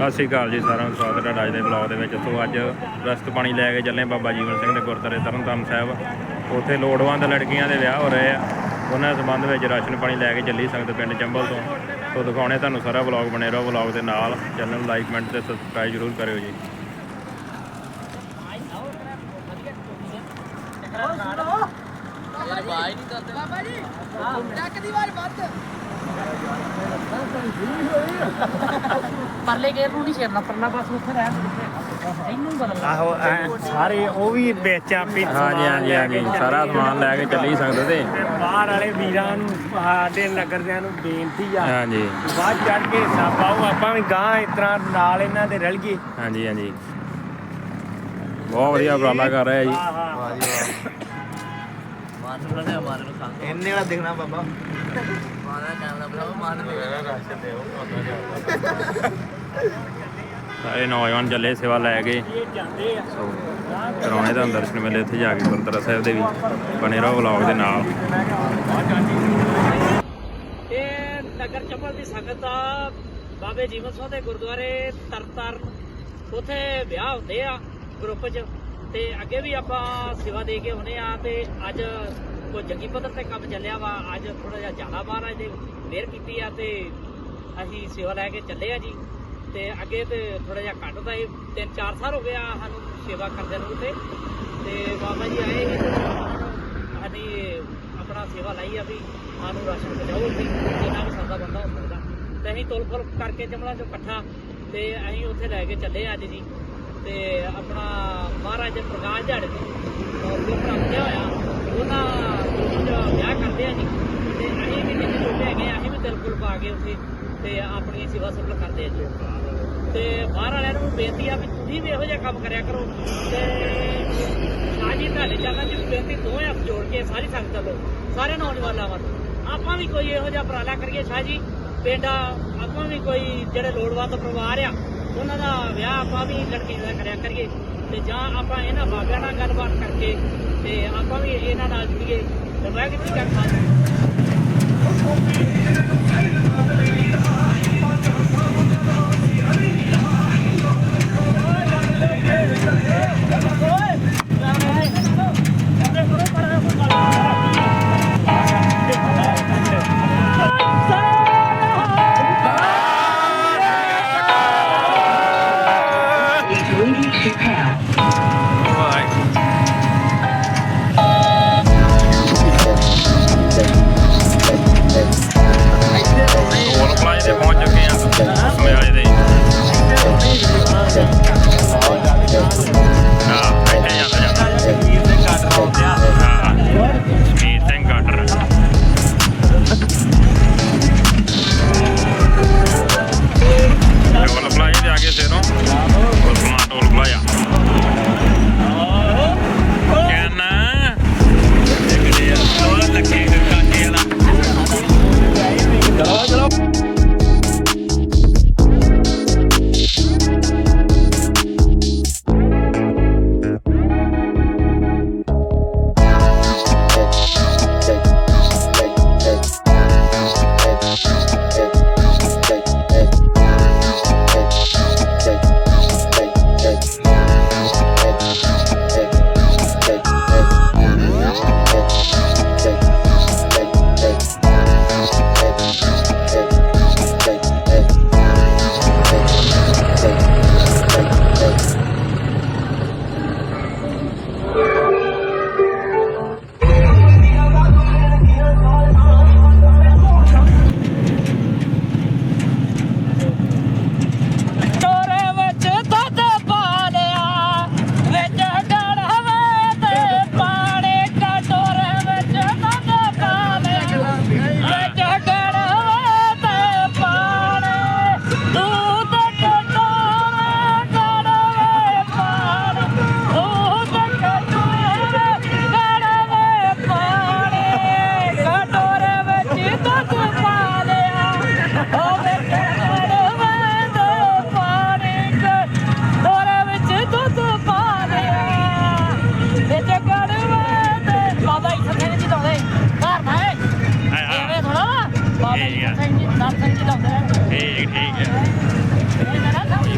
ਸਤਿ ਸ਼੍ਰੀ ਅਕਾਲ ਜੀ ਸਾਰਿਆਂ ਨੂੰ ਸਵਾਗਤ ਹੈ ਤੁਹਾਡਾ ਅੱਜ ਦੇ ਬਲੌਗ ਦੇ ਵਿੱਚ। ਸੋ ਅੱਜ ਰਸਤ ਪਾਣੀ ਲੈ ਕੇ ਚੱਲੇ ਬਾਬਾ ਜੀਵਨ ਸਿੰਘ ਦੇ ਗੁਰਦੁਆਰੇ ਤਰਨਤਾਰਨ ਸਾਹਿਬ। ਉੱਥੇ ਲੋੜਵੰਦ ਲੜਕੀਆਂ ਦੇ ਵਿਆਹ ਹੋ ਰਹੇ ਆ। ਉਹਨਾਂ ਦੇ ਸੰਬੰਧ ਵਿੱਚ ਰਾਸ਼ਨ ਪਾਣੀ ਲੈ ਕੇ ਚੱਲੀ ਸੰਗਤ ਪਿੰਡ ਚੰਬਲ ਤੋਂ। ਸੋ ਦਿਖਾਉਣੇ ਤੁਹਾਨੂੰ ਸਾਰਾ ਬਲੌਗ ਬਣੇ ਰਹੋ ਬਲੌਗ ਦੇ ਨਾਲ। ਚੈਨਲ ਨੂੰ ਲਾਈਕ ਕਮੈਂਟ ਤੇ ਸਬਸਕ੍ਰਾਈਬ ਜ਼ਰੂਰ ਕਰਿਓ ਜੀ। ਪਰਲੇ ਗੇਰ ਨੂੰ ਨਹੀਂ ਛੇੜਨਾ ਪਰਲਾ ਪਾਸ ਉੱਥੇ ਰਹਿਣ ਦੇ ਇਹਨੂੰ ਬਦਲ ਆਹੋ ਐਂ ਸਾਰੇ ਉਹ ਵੀ ਵੇਚਾਂ ਪੀ ਹਾਂਜੀ ਹਾਂਜੀ ਹਾਂਜੀ ਸਾਰਾ ਸਮਾਨ ਲੈ ਕੇ ਚੱਲੀ ਸੰਗਤ ਤੇ। ਤੇ ਬਾਹਰ ਵਾਲੇ ਵੀਰਾਂ ਨੂੰ ਸਾਡੇ ਨਗਰਦਿਆਂ ਨੂੰ ਬੇਨਤੀ ਆ। ਹਾਂਜੀ। ਬਾਅਦ ਚੜ ਕੇ ਹਿਸਾਬ ਆਓ ਆਪਾਂ ਵੀ ਗਾਂ ਇਸ ਤਰ੍ਹਾਂ ਨਾਲ ਇਹਨਾਂ ਦੇ ਰਲ ਗਏ। ਹਾਂਜੀ ਹਾਂਜੀ। ਬਹੁਤ ਵਧੀਆ ਉਪਰਾਲਾ ਕਰ ਰਿਹਾ ਜੀ। ਹਾਂ ਹਾਂ ਇੰਨੇ ਵਾਲਾ ਦੇਖਣਾ ਬਾਬਾ। ਸਾਰੇ ਨੌਜਵਾਨ ਚੱਲੇ ਸੇਵਾ ਲੈ ਸੋ ਕਰਾਉਣੇ ਤੁਹਾਨੂੰ ਦਰਸ਼ਨ ਮੇਲੇ ਉੱਥੇ ਜਾ ਕੇ ਗੁਰਦੁਆਰਾ ਸਾਹਿਬ ਦੇ ਵੀ ਬਣੇ ਰਹੋ ਵਲੌਗ ਦੇ ਨਾਲ। ਇਹ ਨਗਰ ਚੰਬਲ ਦੀ ਸੰਗਤ ਆ। ਬਾਬੇ ਜੀਵਨ ਸਿੰਘ ਦੇ ਗੁਰਦੁਆਰੇ ਤਰਤਰਨ ਉਥੇ ਵਿਆਹ ਹੁੰਦੇ ਆ ਗਰੁੱਪ 'ਚ। ਤੇ ਅੱਗੇ ਵੀ ਆਪਾਂ ਸੇਵਾ ਦੇ ਕੇ ਆਉਨੇ ਆ ਤੇ ਅੱਜ ਕੋਈ ਜੰਗੀ ਪੱਧਰ ਤੇ ਕੰਮ ਚੱਲਿਆ ਵਾ, ਅੱਜ ਥੋੜਾ ਜਿਹਾ ਜ਼ਿਆਦਾ ਮਹਾਰਾਜ ਨੇ ਮਿਹਰ ਕੀਤੀ ਆ ਤੇ ਅਸੀਂ ਸੇਵਾ ਲੈ ਕੇ ਚੱਲੇ ਆ ਜੀ। ਤੇ ਅੱਗੇ ਤੇ ਥੋੜਾ ਜਿਹਾ ਘੱਟ ਤਾਂ ਇਹ ਤਿੰਨ ਚਾਰ ਸਾਲ ਹੋ ਗਿਆ ਸਾਨੂੰ ਸੇਵਾ ਕਰਦੇ ਨੂੰ ਤੇ। ਤੇ ਬਾਬਾ ਜੀ ਆਏ ਸੀ ਤੇ ਸਾਡੀ ਆਪਣਾ ਸੇਵਾ ਲਈ ਆ ਵੀ ਸਾਨੂੰ ਰਾਸ਼ਨ ਪਹੁੰਚਾਓ ਅਸੀਂ ਜਿੰਨਾ ਵੀ ਸਾਦਾ ਬੰਦਾ ਹੋ ਸਕਦਾ। ਤੇ ਅਸੀਂ ਤੁਲ ਫੁਲ ਕਰਕੇ ਜਮਲਾ ਚੋਂ ਇਕੱਠਾ, ਤੇ ਅਸੀਂ ਉੱਥੇ ਲੈ ਕੇ ਚੱਲੇ ਅੱਜ ਜੀ। ਤੇ ਆਪਣਾ ਮਹਾਰਾਜ ਦੇ ਪ੍ਰਕਾਸ਼ ਦਿਹਾੜੇ ਤੋਂ, ਔਰ ਹੋਇਆ ਉਹਦਾ ਵਿਆਹ ਕਰਦੇ ਆ ਜੀ। ਤੇ ਅਸੀਂ ਵੀ ਜਿੰਨੇ ਛੋਟੇ ਹੈਗੇ ਆ, ਅਸੀਂ ਵੀ ਦਿਲ ਫੁਲ ਪਾ ਕੇ ਉੱਥੇ ਤੇ ਆਪਣੀ ਸੇਵਾ ਸਫਲ ਕਰਦੇ ਆ ਜੀ। ਤੇ ਬਾਹਰ ਵਾਲਿਆਂ ਨੂੰ ਬੇਨਤੀ ਆ ਵੀ ਤੁਸੀਂ ਵੀ ਇਹੋ ਜਿਹਾ ਕੰਮ ਕਰਿਆ ਕਰੋ। ਤੇ ਸ਼ਾਹ ਜੀ ਤੁਹਾਡੇ ਚਰਨਾਂ 'ਚ ਵੀ ਬੇਨਤੀ ਦੋਵੇਂ ਹੱਥ ਜੋੜ ਕੇ ਸਾਰੀ ਸੰਗਤ ਵੱਲੋਂ ਸਾਰੇ ਨੌਜਵਾਨਾਂ ਵੱਲ। ਆਪਾਂ ਵੀ ਕੋਈ ਇਹੋ ਜਿਹਾ ਉਪਰਾਲਾ ਕਰੀਏ ਸ਼ਾਹ ਜੀ ਪਿੰਡ, ਆਪਾਂ ਵੀ ਕੋਈ ਜਿਹੜੇ ਲੋੜਵੰਦ ਪਰਿਵਾਰ ਆ, ਉਹਨਾਂ ਦਾ ਵਿਆਹ ਆਪਾਂ ਵੀ ਲੜਕੀ ਦਾ ਕਰਿਆ ਕਰੀਏ। ਤੇ ਜਾਂ ਆਪਾਂ ਇਹਨਾਂ ਬਾਬਿਆਂ ਨਾਲ ਗੱਲਬਾਤ ਕਰਕੇ ਤੇ ਆਪਾਂ ਵੀ ਇਹਨਾਂ ਨਾਲ ਜੁੜੀਏ। ਤੇ ਵਾਹਿਗੁਰੂ ਜੀ ਕਾ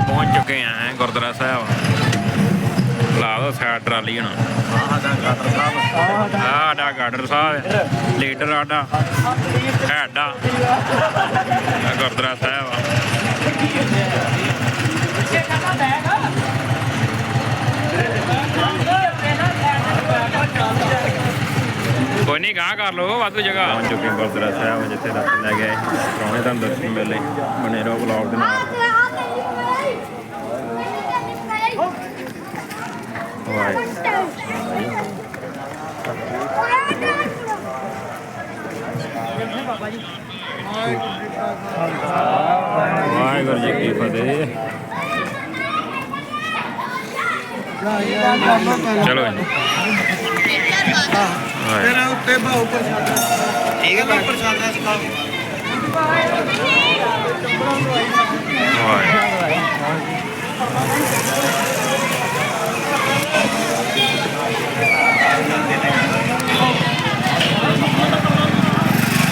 ਪਹੁੰਚ ਚੁੱਕੇ ਆ ਗੁਰਦੁਆਰਾ ਸਾਹਿਬ। ਟਰਾਲੀ ਹੁਣ। ਸਾਹਿਬ ਲੀਡਰ ਆਡਾ ਹੈਡਾ ਗੁਰਦੁਆਰਾ ਸਾਹਿਬ ਗਾਂ ਕਰ ਲੋ ਵਾਧੂ ਜਗ੍ਹਾ। ਪਹੁੰਚ ਚੁੱਕੇ ਗੁਰਦੁਆਰਾ ਸਾਹਿਬ ਜਿੱਥੇ ਦਰਸ਼ਨ ਲੈ ਗਏ ਪ੍ਰਾਹੁਣੇ ਤੁਹਾਨੂੰ ਦਰਸ਼ਨ ਮਿਲੇ ਬਣੇ ਰਹੋ ਬਲੌਗ ਦੇ ਨਾਲ। ਵਾਹਿਗੁਰੂ ਜੀ ਕੀ ਫਤਿਹ। ਚਲੋ ਜੀ। ਵਾਹਿਗੁਰੂ। ਉੱਤੇ ਭਾਉ ਪ੍ਰਸ਼ਾਦਾ। ਠੀਕ ਹੈ ਭਾਈ ਪ੍ਰਸ਼ਾਦਾ ਸਿਖਾਓ।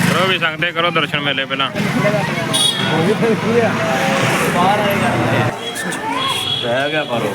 ਕਰੋ ਵੀ ਸੰਗਤੇ ਕਰੋ ਦਰਸ਼ਨ ਮੇਲੇ ਪਹਿਲਾਂ। ਰਹਿ ਗਿਆ ਪਰੋ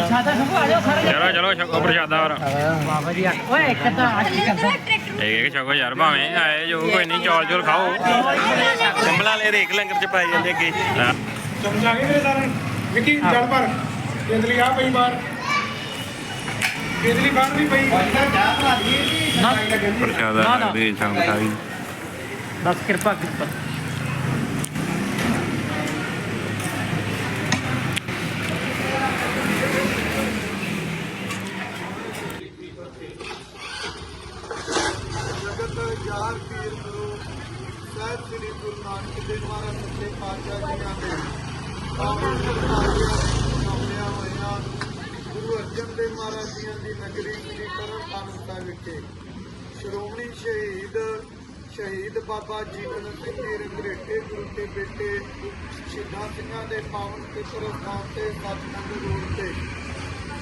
ਚਲੋ ਚਲੋ ਛਕੋ ਪ੍ਰਸ਼ਾਦਾ ਹੋਰ। ਓਏ ਇੱਕ ਤਾਂ ਅੱਜ ਕਰਦਾ ਇੱਕ ਇੱਕ ਛਕੋ ਯਾਰ ਭਾਵੇਂ ਆਏ ਜੋ ਕੋਈ ਨਹੀਂ ਚੌਲ ਚੌਲ ਖਾਓ। ਕੰਬਲਾਂ ਵਾਲੇ ਰੇਕ ਲੰਗਰ ਚ ਪਾਈ ਜਾਂਦੇ ਅੱਗੇ। ਚਮਚਾ ਕੇ ਮੇਰੇ ਸਾਰਨ ਵਿੱਕੀ ਜਲ ਪਰ ਤੇਤਲੀ ਆ ਪਈ ਬਾਹਰ। ਤੇਤਲੀ ਬਾਹਰ ਵੀ ਪਈ ਪ੍ਰਸ਼ਾਦਾ ਦੇ ਸੰਗ ਸਾਰੀ ਬਸ ਕਿਰਪਾ ਕਿਰਪਾ ਜਗਤ ਯਾਰ ਪੀਰ ਗੁਰੂ ਸਾਹਿਬ ਸ੍ਰੀ ਗੁਰੂ ਨਾਨਕ ਦੇਵ ਮਹਾਰਾਜ ਸੱਚੇ ਪਾਤਸ਼ਾਹ ਜੀਆਂ ਦੇ ਪਾਵਨ ਸਰਤਾਰੀਆਂ ਸਾਹਮਣਿਆ ਹੋਈਆਂ ਗੁਰੂ ਅਰਜਨ ਦੇਵ ਮਹਾਰਾਜ ਜੀਆਂ ਦੀ ਨਗਰੀ ਸ੍ਰੀ ਤਰਨਤਾਰਨ ਵਿਖੇ ਸ਼੍ਰੋਮਣੀ ਸ਼ਹੀਦ ਸ਼ਹੀਦ ਬਾਬਾ ਜੀਵਨ ਸਿੰਘ ਜੀ ਰੰਗਰੇਟੇ ਗੁਰੂ ਕੇ ਬੇਟੇ ਸ਼ਹੀਦਾਂ ਸਿੰਘਾਂ ਦੇ ਪਾਵਨ ਪਿਤਰ ਸਥਾਨ ਤੇ ਸਤਿਸੰਗ ਰੋਡ ਤੇ,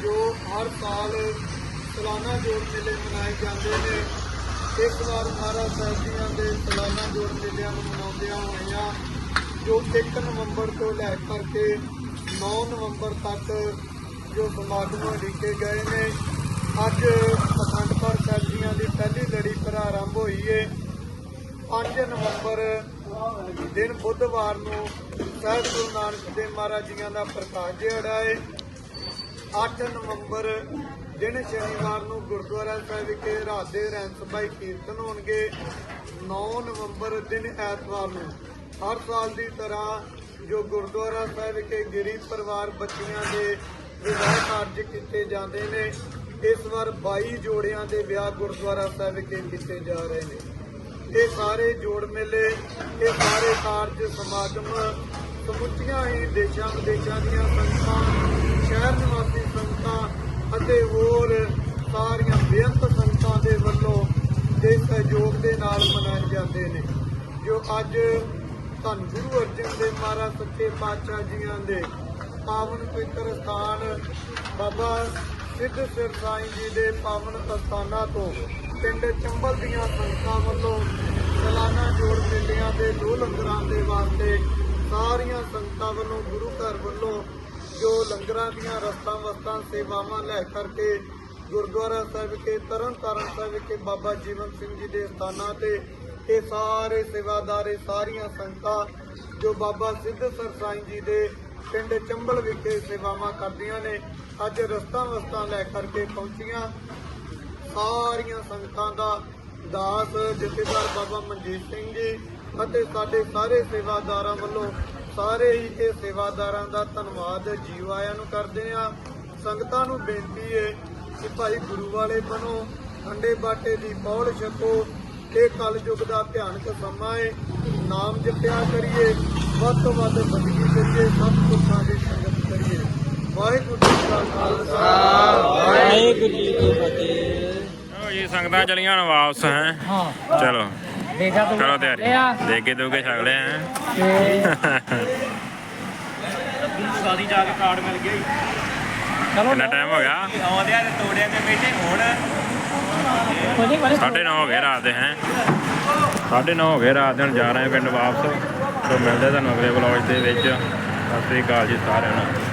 ਜੋ ਹਰ ਸਾਲ ਸਾਲਾਨਾ ਜੋੜ ਮੇਲੇ ਮਨਾਏ ਜਾਂਦੇ ਨੇ। ਇਸ ਵਾਰ ਮਹਾਰਾਜ ਸਾਹਿਬ ਜੀਆਂ ਦੇ ਸਾਲਾਨਾ ਜੋੜ ਮੇਲਿਆਂ ਨੂੰ ਮਨਾਉਂਦਿਆਂ ਹੋਇਆਂ, ਜੋ 1 ਨਵੰਬਰ ਤੋਂ ਲੈ ਕਰਕੇ 9 ਨਵੰਬਰ ਤੱਕ ਜੋ ਸਮਾਗਮ ਲਿਖੇ ਗਏ ਨੇ। ਅੱਜ ਅਖੰਡ ਪਾਠ ਸਾਹਿਬ ਜੀਆਂ ਦੀ ਪਹਿਲੀ ਲੜੀ ਪ੍ਰਾਰੰਭ ਹੋਈ ਏ। 5 ਨਵੰਬਰ ਦਿਨ ਬੁੱਧਵਾਰ ਨੂੰ ਸਾਹਿਬ ਗੁਰੂ ਨਾਨਕ ਦੇਵ ਮਹਾਰਾਜ ਜੀਆਂ ਦਾ ਪ੍ਰਕਾਸ਼ ਦਿਹਾੜਾ ਏ। 8 ਨਵੰਬਰ ਦਿਨ ਸ਼ਨੀਵਾਰ ਨੂੰ ਗੁਰਦੁਆਰਾ ਸਾਹਿਬ ਵਿਖੇ ਰਾਤ ਦੇ ਰਹਿਣ ਸਭਾਈ ਕੀਰਤਨ ਹੋਣਗੇ। 9 ਨਵੰਬਰ ਦਿਨ ਐਤਵਾਰ ਨੂੰ ਹਰ ਸਾਲ ਦੀ ਤਰ੍ਹਾਂ ਜੋ ਗੁਰਦੁਆਰਾ ਸਾਹਿਬ ਵਿਖੇ ਗਰੀਬ ਪਰਿਵਾਰ ਬੱਚੀਆਂ ਦੇ ਵਿਆਹ ਕਾਰਜ ਕੀਤੇ ਜਾਂਦੇ ਨੇ। ਇਸ ਵਾਰ 22 ਜੋੜਿਆਂ ਦੇ ਵਿਆਹ ਗੁਰਦੁਆਰਾ ਸਾਹਿਬ ਵਿਖੇ ਕੀਤੇ ਜਾ ਰਹੇ ਨੇ। ਇਹ ਸਾਰੇ ਜੋੜ ਮੇਲੇ, ਇਹ ਸਾਰੇ ਕਾਰਜ ਸਮਾਗਮ ਸਮੁੱਚੀਆਂ ਹੀ ਦੇਸ਼ਾਂ ਵਿਦੇਸ਼ਾਂ ਦੀਆਂ ਸੰਗਤਾਂ, ਸ਼ਹਿਰ ਨਿਵਾਸੀ ਸੰਗਤਾਂ ਅਤੇ ਹੋਰ ਸਾਰੀਆਂ ਬੇਅੰਤ ਸੰਗਤਾਂ ਦੇ ਵੱਲੋਂ ਦੇ ਸਹਿਯੋਗ ਦੇ ਨਾਲ ਮਨਾਏ ਜਾਂਦੇ ਨੇ। ਜੋ ਅੱਜ ਧੰਨ ਗੁਰੂ ਅਰਜਨ ਦੇਵ ਮਹਾਰਾਜ ਸੱਚੇ ਪਾਤਸ਼ਾਹ ਜੀਆਂ ਦੇ ਪਾਵਨ ਪਵਿੱਤਰ ਸਥਾਨ ਬਾਬਾ ਸਿੱਧ ਸਿਰ ਜੀ ਦੇ ਪਾਵਨ ਅਸਥਾਨਾਂ ਤੋਂ ਪਿੰਡ ਚੰਬਲ ਦੀਆਂ ਸੰਸਥਾਂ ਵੱਲੋਂ ਸਾਲਾਨਾ ਜੋੜ ਮੇਲਿਆਂ ਦੇ ਦੋ ਲੰਗਰਾਂ ਦੇ ਵਾਸਤੇ ਸਾਰੀਆਂ ਸੰਗਤਾਂ ਵੱਲੋਂ ਗੁਰੂ ਘਰ ਵੱਲੋਂ ਜੋ ਲੰਗਰਾਂ ਦੀਆਂ ਰਸਤਾਂ ਵਸਤਾਂ, ਸੇਵਾਵਾਂ ਲੈ ਕਰਕੇ ਗੁਰਦੁਆਰਾ ਸਾਹਿਬ ਵਿਖੇ, ਤਰਨਤਾਰਨ ਸਾਹਿਬ ਵਿਖੇ ਬਾਬਾ ਜੀਵਨ ਸਿੰਘ ਜੀ ਦੇ ਸਥਾਨਾਂ ਤੇ ਇਹ ਸਾਰੇ ਸੇਵਾਦਾਰੇ ਸਾਰੀਆਂ ਸੰਗਤਾਂ ਜੋ ਬਾਬਾ ਸਿੱਧ ਸਰਸਾਈ ਜੀ ਦੇ ਪਿੰਡ ਚੰਬਲ ਵਿਖੇ ਸੇਵਾਵਾਂ ਕਰਦੀਆਂ ਨੇ। ਅੱਜ ਰਸਤਾ ਵਸਤਾਂ ਲੈ ਕਰਕੇ ਪਹੁੰਚੀਆਂ। ਸਾਰੀਆਂ ਸੰਗਤਾਂ ਦਾ ਦਾਸ ਜਥੇਦਾਰ ਬਾਬਾ ਮਨਜੀਤ ਸਿੰਘ ਜੀ ਅਤੇ ਸਾਡੇ ਸਾਰੇ ਸੇਵਾਦਾਰਾਂ ਵੱਲੋਂ ਸਾਰੇ ਹੀ ਇਹ ਸੇਵਾਦਾਰਾਂ ਦਾ ਧੰਨਵਾਦ ਜੀਵ ਆਇਆਂ ਨੂੰ ਕਰਦੇ ਆ ਸੰਗਤਾਂ ਨੂੰ ਬੇਨਤੀ ਹੈ ਕਿ ਭਾਈ ਗੁਰੂ ਵਾਲੇ ਬਣੋ, ਅੰਡੇ ਬਾਟੇ ਦੀ ਪੌੜ ਛਕੋ, ਇਹ ਕਲਯੁਗ ਦਾ ਭਿਆਨਕ ਸਮਾਂ ਏ ਨਾਮ ਜਪਿਆ ਕਰੀਏ। ਵੱਧ ਤੋਂ ਵੱਧ ਬੰਦਗੀ ਕਰੀਏ ਸਭ ਸੁੱਖਾਂ ਦੀ ਸੰਗਤ ਕਰੀਏ। ਵਾਹਿਗੁਰੂ ਜੀ ਕਾ ਖਾਲਸਾ। ਵਾਹਿਗੁਰੂ ਜੀ ਕੀ ਫਤਿਹ। ਚਲੋ ਜੀ ਸੰਗਤਾਂ ਚਲੀਆਂ ਹੁਣ ਵਾਪਸ ਹੈ। ਹਾਂ। ਚਲੋ। ਦੇਖਾ ਤੂੰ ਕਰੋ ਤਿਆਰੀ। ਦੇ ਕੇ ਦੋ ਕੇ ਛਕ ਲਿਆ ਹੈ। ਸਾਦੀ ਜਾ ਕੇ ਕਾਰਡ ਮਿਲ ਗਿਆ ਚਲੋ ਕਿੰਨਾ ਟਾਈਮ ਹੋ ਗਿਆ? ਆਉਂਦਿਆਂ ਤੇ ਤੋੜਿਆਂ ਤੇ ਬੈਠੇ ਹੁਣ। ਕੋਈ ਨਹੀਂ ਕੋਈ ਸਾਢੇ ਨੌ ਹੋ ਗਏ ਰਾਤ ਦੇ ਹੈ। ਸਾਢੇ ਨੌ ਹੋ ਗਏ, ਰਾਤ ਦੇ ਜਾ ਰਹੇ ਹਾਂ ਪਿੰਡ ਵਾਪਸ। ਸੋ ਮਿਲਦੇ ਤੁਹਾਨੂੰ ਅਗਲੇ ਵਲੌਗ ਦੇ ਵਿੱਚ। ਸਤਿ ਸ੍ਰੀ ਅਕਾਲ ਜੀ ਸਾਰਿਆਂ ਨੂੰ।